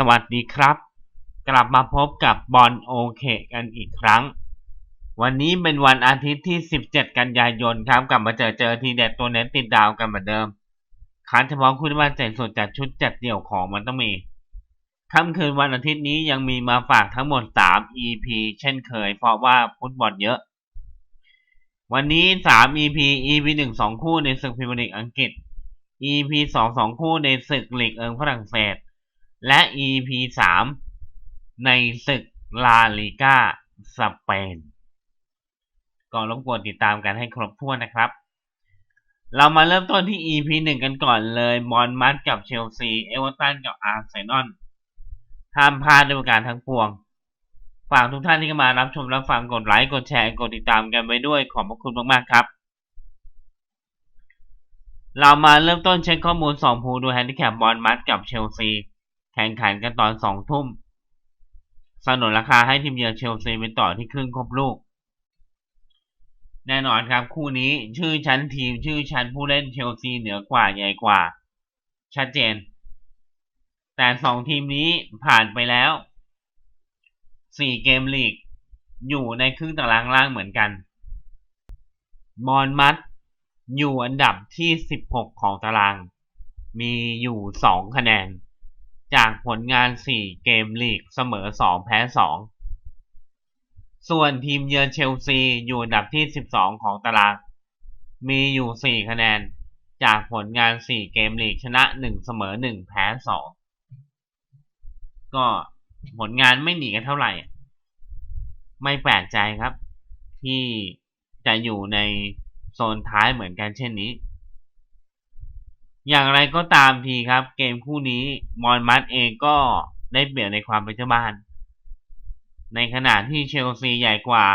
สวัสดีครับ กลับมาพบกับบอลโอเคกันอีกครั้ง วันนี้เป็นวันอาทิตย์ที่ 17 กันยายนครับ กลับมาเจอเจอทีเด็ดตัวเน้นติดดาวกันเหมือนเดิมคันเฉพาะคุณว่าใจส่วนจากชุดจัดเดี่ยวของมันต้องมีค่ำคืนวันอาทิตย์นี้ยังมีมาฝากทั้งหมด 3 EP เช่นเคย เพราะว่าฟุตบอลเยอะ วันนี้ 3 EP EP 1 2 คู่ในศึกพรีเมียร์ลีกอังกฤษ EP 2 2 คู่ในศึกลีกเอิงฝรั่งเศส และ EP 3 ในศึกลาลิก้าสเปนก็รบกวนติดตามกันให้ครบถ้วนนะครับ เรามาเริ่มต้นที่ EP 1 กันก่อนเลยบอลมัดกับเชลซี เอเวอร์ตันกับอาร์เซนอลห้ามพลาดด้วยการทั้งปวงฝากทุกท่านที่เข้ามารับชมรับฟังกดไลค์กดแชร์กดติดตามกันไปด้วยขอบพระคุณมากๆครับ เรามาเริ่มต้นเช็คข้อมูล2ภูดูแฮนดิแคปบอลมัดกับเชลซี แข่งขันกันตอน2ทุ่มสนุนราคาให้ทีมเยือนเชลซีเป็นต่อที่ครึ่งครบลูก แน่นอนครับ คู่นี้ชื่อชั้นทีมชื่อชั้นผู้เล่นเชลซีเหนือกว่าใหญ่กว่า ชัดเจน แต่สองทีมนี้ผ่านไปแล้ว4เกมลีก อยู่ในครึ่งตารางล่างเหมือนกันบอลมัดอยู่อันดับที่ 16 ของตาราง มีอยู่ 2 คะแนน จากผลงาน 4 เกมลีกเสมอ 2 แพ้ 2 ส่วนทีมเยือนเชลซีอยู่อันดับที่ 12 ของตาราง มีอยู่ 4 คะแนน จากผลงาน 4 เกมลีกชนะ 1 เสมอ 1 แพ้ 2 ก็ผลงานไม่หนีกันเท่าไหร่ ไม่แปลกใจครับ ที่จะอยู่ในโซนท้ายเหมือนกันเช่นนี้ อย่างไรก็ตามทีครับ เกมคู่นี้มอนมัดเองก็ได้เปรียบในความเป็นเจ้าบ้าน ในขณะที่เชลซีใหญ่กว่า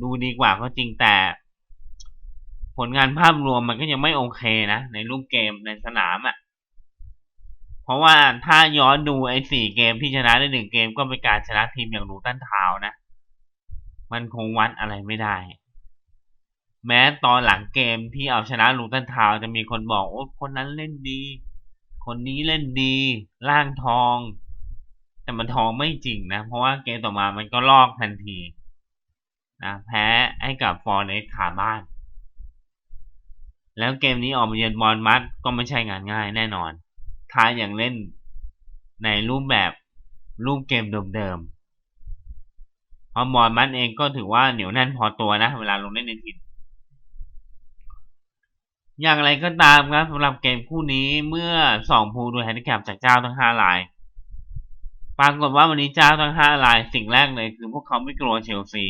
ดูดีกว่าก็จริงแต่ ผลงานภาพรวมมันก็ยังไม่โอเคนะ ในรูปเกมในสนามอะ่ะ เพราะว่าถ้าย้อนดูไอ้สี่เกมที่ชนะได้หนึ่งเกมก็เป็นการชนะทีมอย่างรูตันทาวนะ มันคงวัดอะไรไม่ได้ แม้ตอนหลังเกมที่เอาชนะลูตันทาวจะมีคนบอกโอ้คนนั้นเล่นดี คนนี้เล่นดี ล่างทอง แต่มันทองไม่จริงนะ เพราะว่าเกมต่อมามันก็ลอกทันทีนะแพ้ให้กับฟอร์เรสขาบ้าน แล้วเกมนี้ออกมาเยือนบอลมัดก็ไม่ใช่งานง่ายแน่นอนท้ายอย่างเล่นในรูปแบบรูปเกมเดิมๆพราะมอนมัดเองก็ถือว่าเหนียวแน่นพอตัวนะ เวลาลงเล่นในทีม อย่างไรก็ตามครับสำหรับเกมคู่นี้เมื่อสองภูดูแฮนดิแคปจากเจ้าทั้งห้าลาย ปรากฏว่าวันนี้เจ้าทั้งห้าลายสิ่งแรกเลยคือพวกเขาไม่กลัวเชลซี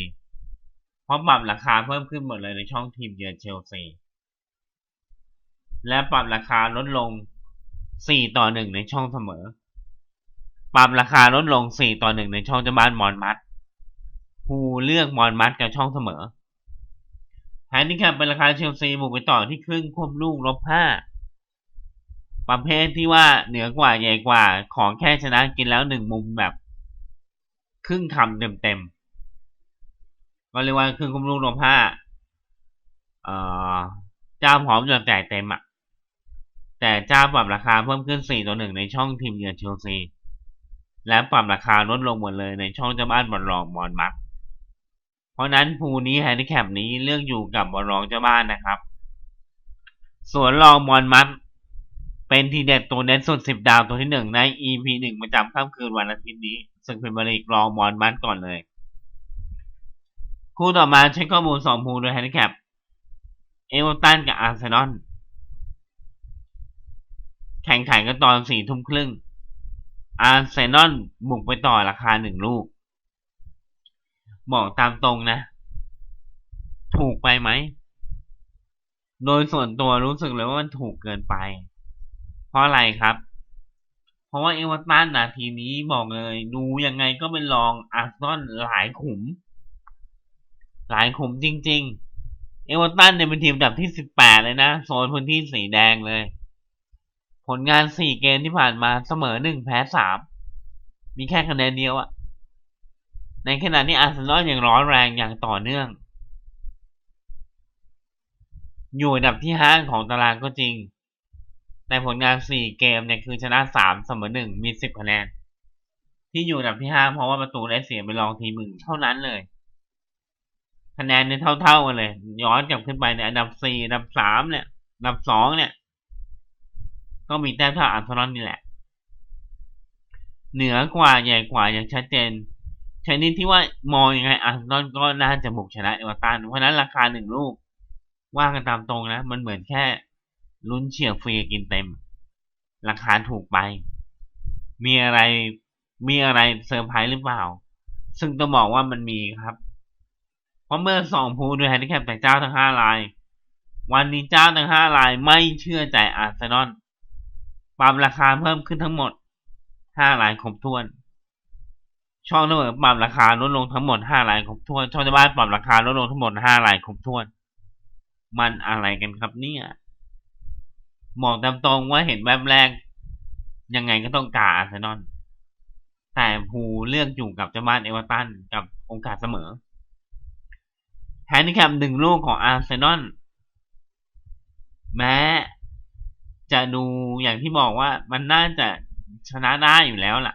เพราะปรับราคาเพิ่มขึ้นหมดเลยในช่องทีมเยือนเชลซี และปรับราคาลดลง 4 ต่อ 1 ในช่องเสมอ ปรับราคาลดลง 4 ต่อ 1 ในช่องจ้าบ้านมอนมัดภูเลือกมอนมัดกับช่องเสมอ แฮนดิแคปเป็นราคาเชลซีบุกไปต่อที่ครึ่งควบลูกลบห้าประเภทที่ว่าเหนือกว่าใหญ่กว่า ของแค่ชนะกินแล้วหนึ่งมุมแบบ ครึ่งคำเต็มเต็มก็เรียกว่าครึ่งควบลูกลบห้าเอ่อเจ้าพร้อมจะจ่ายเต็มอะแต่เจ้าปรับราคาเพิ่มขึ้น4ต่อ1ในช่องทีมเยือนเชลซีและปรับราคาลดลงหมดเลยในช่องเจ้าบ้านบอลรองบอลมัด ราะนั้นภูนี้แฮนดิแคปนี้เลือกอยู่กับบอลรองเจ้าบ้านนะครับ ส่วนรองบอลมัดเป็นทีเด็ดตัวเน้นสุดสิบดาวตัวที่หนึ่งใน EP หนึ่งประจำค่ำคืนวันอาทิตย์นี้ ซึ่งเป็นบริกรองบอลมัดก่อนเลย คู่ต่อมาเช็คข้อมูลสองภูโดยแฮนดิแคปเอเวอร์ตันกับอาร์เซนอลแข่งขันกันตอนสี่ทุ่มครึ่งอาร์เซนอลบุกไปต่อราคาหนึ่งลูก บอกตามตรงนะ ถูกไปไหม โดยส่วนตัวรู้สึกเลยว่ามันถูกเกินไป เพราะอะไรครับ เพราะว่าเอเวอร์ตันนะทีนี้บอกเลย ดูยังไงก็เป็นรองอาร์ซอลหลายขุม หลายขุมจริง ๆ เอเวอร์ตันเนี่ยเป็นทีมดับที่สิบแปดเลยนะโซนพื้นที่สีแดงเลย ผลงานสี่เกมที่ผ่านมาเสมอหนึ่งแพ้สามมีแค่คะแนนเดียวอะ ในขณะที่อาร์เซนอลยังร้อนแรงอย่างต่อเนื่อง อยู่อันดับที่ห้าของตารางก็จริงแต่ผลงาน4เกมเนี่ยคือชนะ3เสมอ1มี10คะแนน ที่อยู่อันดับที่ห้าเพราะว่าประตูได้เสียไปรองทีมหนึ่งเท่านั้นเลย คะแนนเนี่ยเท่าๆกันเลย ย้อนกลับขึ้นไปในอันดับสี่อันดับสามเนี่ยอันดับสองเนี่ย ก็มีแต้มเท่าอาร์เซนอลนี่แหละ เหนือกว่าใหญ่กว่าอย่างชัดเจน ชนิดที่ว่ามองยังไงอาร์เซนอลก็น่าจะบุกชนะเอเวอร์ตันเพราะนั้นราคาหนึ่งลูก ว่ากันตามตรงนะ มันเหมือนแค่ลุ้นเฉียบฟรีกินเต็ม ราคาถูกไป มีอะไรมีอะไรเซอร์ไพรส์หรือเปล่า ซึ่งต้องบอกว่ามันมีครับ เพราะเมื่อสองพูด้วยแฮนดิแคปแต่เจ้าทั้งห้าราย วันนี้เจ้าทั้งห้ารายไม่เชื่อใจอาร์เซนอลปรับราคาเพิ่มขึ้นทั้งหมดห้ารายครบถ้วน ช่องเสมอปรับราคาลดลงทั้งหมดห้ารายครบถ้วนช่องที่บ้านปรับราคาลดลงทั้งหมดห้ารายครบถ้วน มันอะไรกันครับเนี่ยบอกตามตรงว่าเห็นแวบแรก ยังไงก็ต้องกาอาร์เซนอลแต่ภูเลือกอยู่กับเจ้าบ้านเอเวอร์ตันกับโอกาสเสมอแฮนดิแคปหนึ่งลูกของอาร์เซนอลแม้จะดูอย่างที่บอกว่ามันน่าจะชนะได้อยู่แล้วล่ะ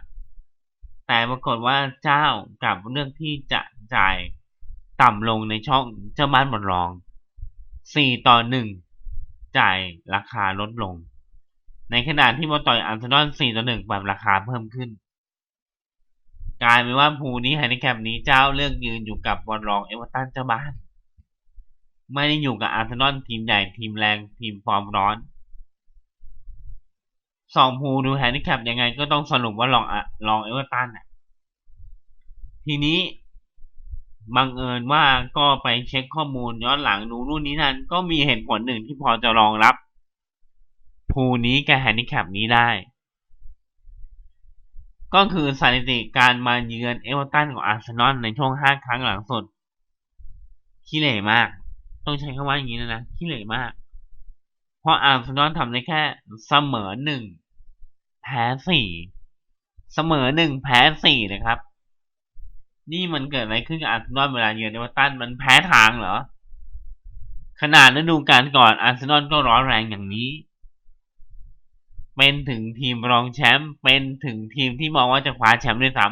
แต่ปรากฏว่าเจ้ากับเรื่องที่จะจ่ายต่ำลงในช่องเจ้าบ้านบอลรอง 4 ต่อ 1 จ่ายราคาลดลง ในขณะที่มาต่อยอาร์เซนอล 4 ต่อ 1 ปรับราคาเพิ่มขึ้น กลายเป็นว่าภูนี้แฮนิแคปนี้เจ้าเลือกยืนอยู่กับบอลรองเอเวอร์ตันเจ้าบ้าน ไม่ได้อยู่กับอาร์เซนอลทีมใหญ่ทีมแรงทีมฟอร์มร้อน สองภูดูแฮนดิแคปยังไงก็ต้องสรุปว่าลองอะลองเอเวอร์ตันอะ ทีนี้บังเอิญว่าก็ไปเช็คข้อมูลย้อนหลังดูนู่นนี้นั่นก็มีเหตุผลหนึ่งที่พอจะรองรับภูนี้กับแฮนดิแคปนี้ได้ ก็คือสถิติการมาเยือนเอเวอร์ตันของอาร์เซนอลในช่วงห้าครั้งหลังสุดขี้เหร่มาก ต้องใช้คำว่าอย่างนี้นะนะขี้เหร่มาก ราะอาร์เซนอลทำได้แค่เสมอหนึ่งแพ้สี่เสมอหนึ่งแพ้สี่นะครับ นี่มันเกิดอะไรขึ้นกับอาร์เซนอลเวลาเยือนเอเวอร์ตันมันแพ้ทางเหรอ ขนาดฤดูกาลก่อนอาร์เซนอลก็ร้อนแรงอย่างนี้ เป็นถึงทีมรองแชมป์เป็นถึงทีมที่มองว่าจะคว้าแชมป์ด้วยซ้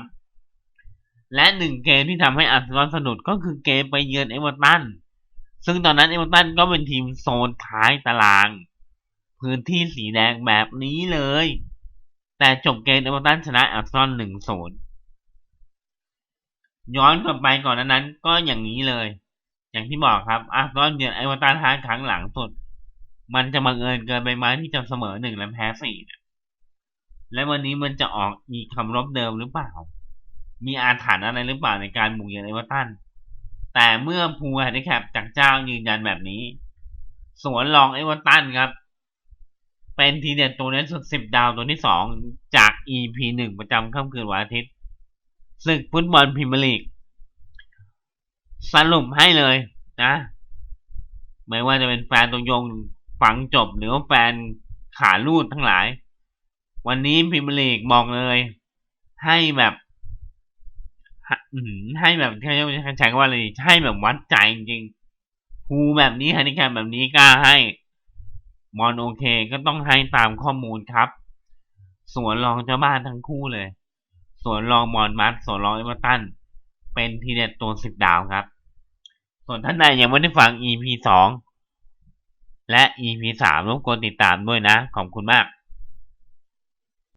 ำและหนึ่งเกมที่ทำให้อาร์เซนอลสะดุดก็คือเกมไปเยือนเอเวอร์ตัน ซึ่งตอนนั้นเอเวอร์ตันก็เป็นทีมโซนท้ายตาราง พื้นที่สีแดงแบบนี้เลย แต่จบเกมเอเวอร์ตันชนะอาร์ซอลหนึ่งศูนย้อนกลับไปก่อนนั้นก็อย่างนี้เลย อย่างที่บอกครับอาร์ซอลเยือนเอเวอร์ตันห้าครั้งหลังสุด มันจะบังเอิญเกินไปไหมที่จะเสมอหนึ่งและแพ้สี่และวันนี้มันจะออกอีกคำรบเดิมหรือเปล่า มีอาถรรพ์อะไรหรือเปล่าในการบุกเยือนเอเวอร์ตัน แต่เมื่อพูแฮนดิแคปจากเจ้ายืนยันแบบนี้ สวนรองเอเวอร์ตันครับ เป็นทีเด็ดตัวนี้สุดสิบดาวตัวที่สองจาก EP หนึ่งประจำค่ำคืนวันอาทิตย์ศึกฟุตบอลพรีเมียร์ลีกสรุปให้เลยนะ ไม่ว่าจะเป็นแฟนตัวยงฝังจบหรือว่าแฟนขาลูดทั้งหลาย วันนี้พรีเมียร์ลีกบอกเลย ให้แบบ ให้แบบใช้ใช้คำว่าอะไรให้แบบวัดใจจริงๆภูแบบนี้ฮันนี่แคมแบบนี้กล้าให้มอนโอเคก็ต้องให้ตามข้อมูลครับ สวนรองเจ้าบ้านทั้งคู่เลย สวนรองมอนมัสสวนรองเอเวอร์ตัน เป็นทีเด็ดตัวสิบดาวครับ ส่วนท่านใดยังไม่ได้ฟัง EP สองและ EP สามรบกวนติดตามด้วยนะ ขอบคุณมาก